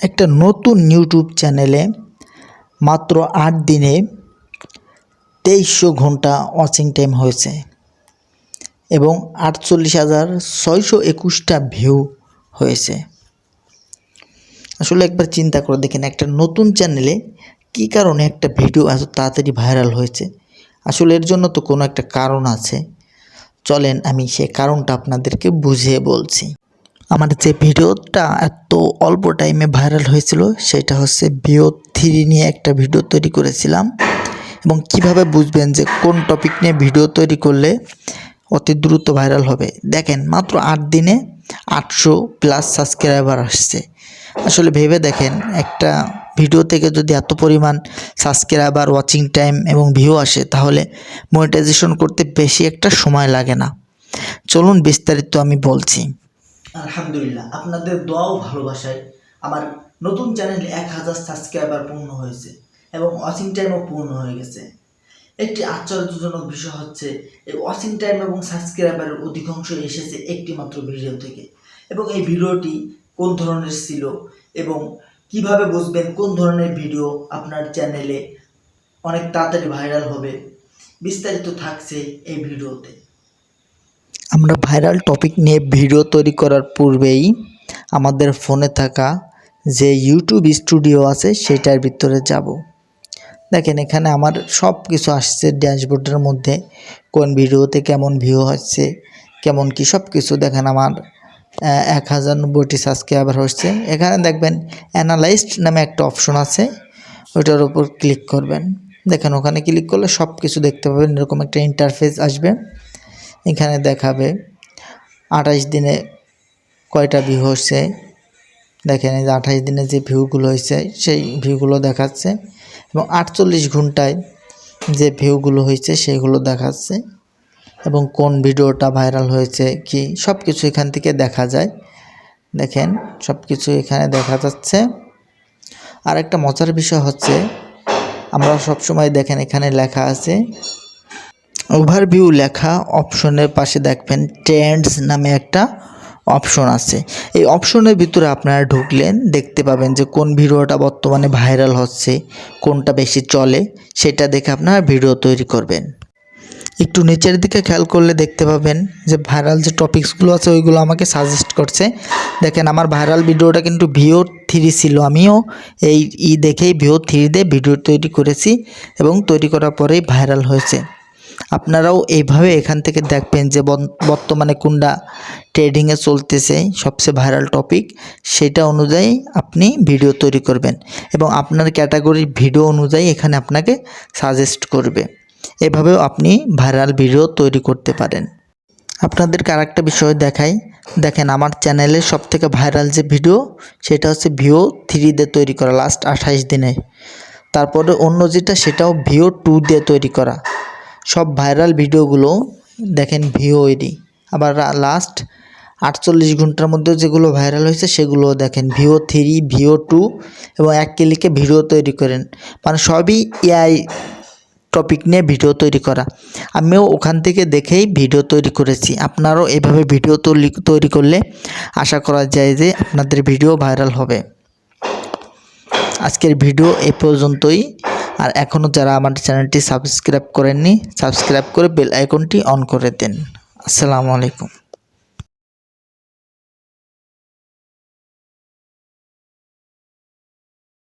একটা নতুন ইউটিউব চ্যানেলে মাত্র আট দিনে তেইশশো ঘণ্টা ওয়াচিং টাইম হয়েছে এবং আটচল্লিশ হাজার ছয়শো একুশটা ভিউ হয়েছে। আসলে একবার চিন্তা করে দেখেন, একটা নতুন চ্যানেলে কী কারণে একটা ভিডিও এত তাড়াতাড়ি ভাইরাল হয়েছে? আসলে এর জন্য তো কোনো একটা কারণ আছে। চলেন আমি সে কারণটা আপনাদেরকে বুঝিয়ে বলছি। আমার যে ভিডিওটা এত অল্প টাইমে ভাইরাল হয়েছিল, সেটা হচ্ছে বিও থ্রি নিয়ে একটা ভিডিও তৈরি করেছিলাম। এবং কীভাবে বুঝবেন যে কোন টপিক নিয়ে ভিডিও তৈরি করলে অতি দ্রুত ভাইরাল হবে? দেখেন, মাত্র আট দিনে আটশো প্লাস সাবস্ক্রাইবার আসছে। আসলে ভেবে দেখেন, একটা ভিডিও থেকে যদি এত পরিমাণ সাবস্ক্রাইবার ওয়াচিং টাইম এবং ভিউ আসে, তাহলে মনিটাইজেশন করতে বেশি একটা সময় লাগে না। চলুন বিস্তারিত আমি বলছি। আলহামদুলিল্লাহ, আপনাদের দোয়া ও ভালোবাসায়। আমার নতুন চ্যানেলে এক হাজার সাবস্ক্রাইবার পূর্ণ হয়েছে এবং ওয়াচিং টাইমও পূর্ণ হয়ে গেছে। একটি আশ্চর্যজনক বিষয় হচ্ছে, এই ওয়াচিং টাইম এবং সাবস্ক্রাইবারের অধিকাংশ এসেছে একটি মাত্র ভিডিও থেকে এবং এই ভিডিওটি কোন ধরনের ছিল এবং কীভাবে বুঝবেন কোন ধরনের ভিডিও আপনার চ্যানেলে অনেক তাড়াতাড়ি ভাইরাল হবে, বিস্তারিত থাকছে এই ভিডিওতে। আমরা ভাইরাল টপিক নিয়ে ভিডিও তৈরি করার পূর্বেই আমাদের ফোনে থাকা যে ইউটিউব স্টুডিও আছে সেটার ভিতরে যাব। দেখেন, এখানে আমার সব কিছু আসছে ড্যাশবোর্ডের মধ্যে। কোন ভিডিওতে কেমন ভিউ হচ্ছে, কেমন কি সব কিছু দেখেন, আমার এক হাজার নব্বইটি সাবস্ক্রাইবার হচ্ছে। এখানে দেখবেন অ্যানালাইজড নামে একটা অপশন আছে। ওইটার উপর ক্লিক করবেন। দেখেন, ওখানে ক্লিক করলে সব কিছু দেখতে পাবেন। এরকম একটা ইন্টারফেস আসবে। এখানে দেখাবে। আঠাশ দিনে কয়টা ভিউ হচ্ছে? দেখেন এই যে আঠাশ দিনে যে ভিউগুলো হয়েছে, সেই ভিউগুলো দেখাচ্ছে। এবং আটচল্লিশ ঘন্টায় যে ভিউগুলো হয়েছে সেইগুলো দেখাচ্ছে। এবং কোন ভিডিওটা ভাইরাল হয়েছে, কি সব কিছু এখান থেকে দেখা যায়। দেখেন সব কিছু এখানে দেখা যাচ্ছে। আর একটা মজার বিষয় হচ্ছে, আমরা সবসময় দেখেন এখানে লেখা আছে ওভারভিউ লেখা অপশনের পাশে দেখবেন ট্রেন্ডস নামে একটা অপশন আছে। এই অপশনের ভিতরে আপনারা ঢুকলেন, দেখতে পাবেন যে কোন ভিডিওটা বর্তমানে ভাইরাল হচ্ছে, কোনটা বেশি চলে, সেটা দেখে আপনারা ভিডিও তৈরি করবেন। একটু নিচের দিকে খেয়াল করলে দেখতে পাবেন যে ভাইরাল যে টপিকসগুলো আছে, ওইগুলো আমাকে সাজেস্ট করছে। দেখেন আমার ভাইরাল ভিডিওটা কিন্তু ভিও থ্রি ছিল, আমিও এই ই দেখেই ভিও থ্রি দিয়ে ভিডিও তৈরি করেছি এবং তৈরি করার পরেই ভাইরাল হয়েছে। আপনারাও এইভাবে এখান থেকে দেখবেন যে বর্তমানে কোনটা ট্রেডিংয়ে চলতেছে সবচেয়ে ভাইরাল টপিক, সেটা অনুযায়ী আপনি ভিডিও তৈরি করবেন এবং আপনার ক্যাটাগরির ভিডিও অনুযায়ী এখানে আপনাকে সাজেস্ট করবে। এভাবেও আপনি ভাইরাল ভিডিও তৈরি করতে পারেন। আপনাদেরকে আরেকটা বিষয় দেখাই। দেখেন, আমার চ্যানেলে সব থেকে ভাইরাল যে ভিডিও, সেটা হচ্ছে ভিও থ্রি দিয়ে তৈরি করা লাস্ট আঠাইশ দিনে। তারপরে অন্য যেটা, সেটাও ভিও টু দিয়ে তৈরি করা। সব ভাইরাল ভিডিওগুলো দেখেন ভিও এডি আবার লাস্ট আটচল্লিশ ঘণ্টার মধ্যে যেগুলো ভাইরাল হয়েছে সেগুলো দেখেন। ভিও থ্রি, ভিও টু এবং এক ক্লিকে ভিডিও তৈরি করেন। মানে সবই এআই টপিক নিয়ে ভিডিও তৈরি করা। আমিও ওখান থেকে দেখেই ভিডিও তৈরি করেছি। আপনারাও এভাবে ভিডিও তৈরি তৈরি করলে আশা করা যায় যে আপনাদের ভিডিও ভাইরাল হবে। আজকের ভিডিও এ পর্যন্তই। আর এখনও যারা আমার চ্যানেলটি সাবস্ক্রাইব করেননি, সাবস্ক্রাইব করে বেল আইকনটি অন করে দেন। আসসালামু আলাইকুম।